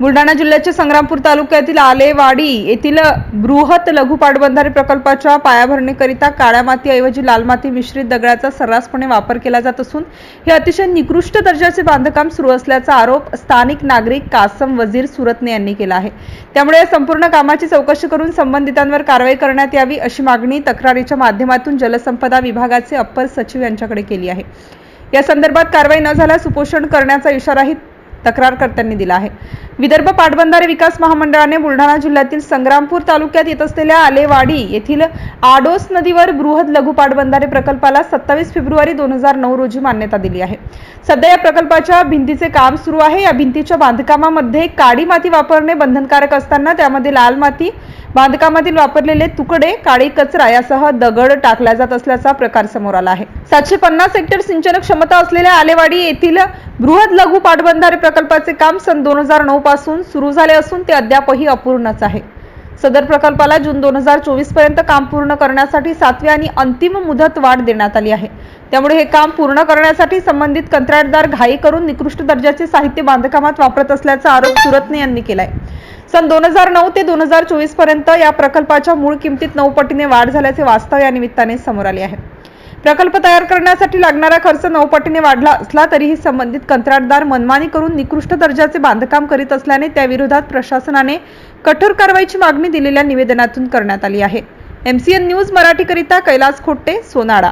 बुलढाणा जिल्ह्याच्या संग्रामपूर तालुक्यातील आलेवाडी येथील बृहत लघु पाटबंधारे प्रकल्पाच्या पायाभरणीकरिता काळ्या मातीऐवजी लाल माती मिश्रित दगडाचा सर्रासपणे वापर केला जात असून हे अतिशय निकृष्ट दर्जाचे बांधकाम सुरू असल्याचा आरोप स्थानिक नागरिक कासम वजीर सुरतने यांनी केला आहे. त्यामुळे या संपूर्ण कामाची चौकशी करून संबंधितांवर कारवाई करण्यात यावी अशी मागणी तक्रारीच्या माध्यमातून जलसंपदा विभागाचे अप्पर सचिव यांच्याकडे केली आहे. या संदर्भात कारवाई न झाल्यास उपोषण करण्याचा इशाराही तक्रारकर्त्यांनी दिला आहे. विदर्भ पाटबंधारे विकास महामंडळाने बुलढाणा जिल्ह्यातील संग्रामपूर तालुक्यात येत असलेल्या आलेवाडी येथील आडोस नदीवर बृहद लघु पाटबंधारे प्रकल्पाला सत्तावीस फेब्रुवारी दोन हजार नऊ रोजी मान्यता दिली आहे. सध्या या प्रकल्पाच्या भिंतीचे काम सुरू आहे. या भिंतीच्या बांधकामामध्ये काळी माती वापरणे बंधनकारक असताना त्यामध्ये लाल माती बांधकामातील वापरलेले तुकडे काळी कचरा यासह दगड टाकला जात असल्याचा प्रकार समोर आला आहे. सातशे पन्नास हेक्टर सिंचन क्षमता असलेल्या आलेवाडी येथील बृहद लघु पाटबंधारे प्रकल्पाचे काम सन दोन हजार नऊ पासून सुरू झाले असून ते अद्यापही अपूर्णच आहे. सदर प्रकल्पाला जून दोन हजार चोवीसपर्यंत काम पूर्ण करण्यासाठी सातवी आणि अंतिम मुदत वाढ देण्यात आली आहे. त्यामुळे हे काम पूर्ण करण्यासाठी संबंधित कंत्राटदार घाई करून निकृष्ट दर्जाचे साहित्य बांधकामात वापरत असल्याचा आरोप सुरतने यांनी केलाय. सन दोन हजार नऊ ते दोन हजार चोवीसपर्यंत या प्रकल्पाच्या मूळ किमतीत नऊ पटीने वाढ झाल्याचे वास्तव या निमित्ताने समोर आले आहे. प्रकल्प तयार करण्यासाठी लागणारा खर्च नऊ पटीने वाढला असला तरीही संबंधित कंत्राटदार मनमानी करून निकृष्ट दर्जाचे बांधकाम करीत असल्याने त्याविरोधात प्रशासनाने कठोर कारवाईची मागणी दिलेल्या निवेदनातून करण्यात आली आहे. एमसीएन न्यूज मराठीकरिता कैलास खोट्टे सोनाडा.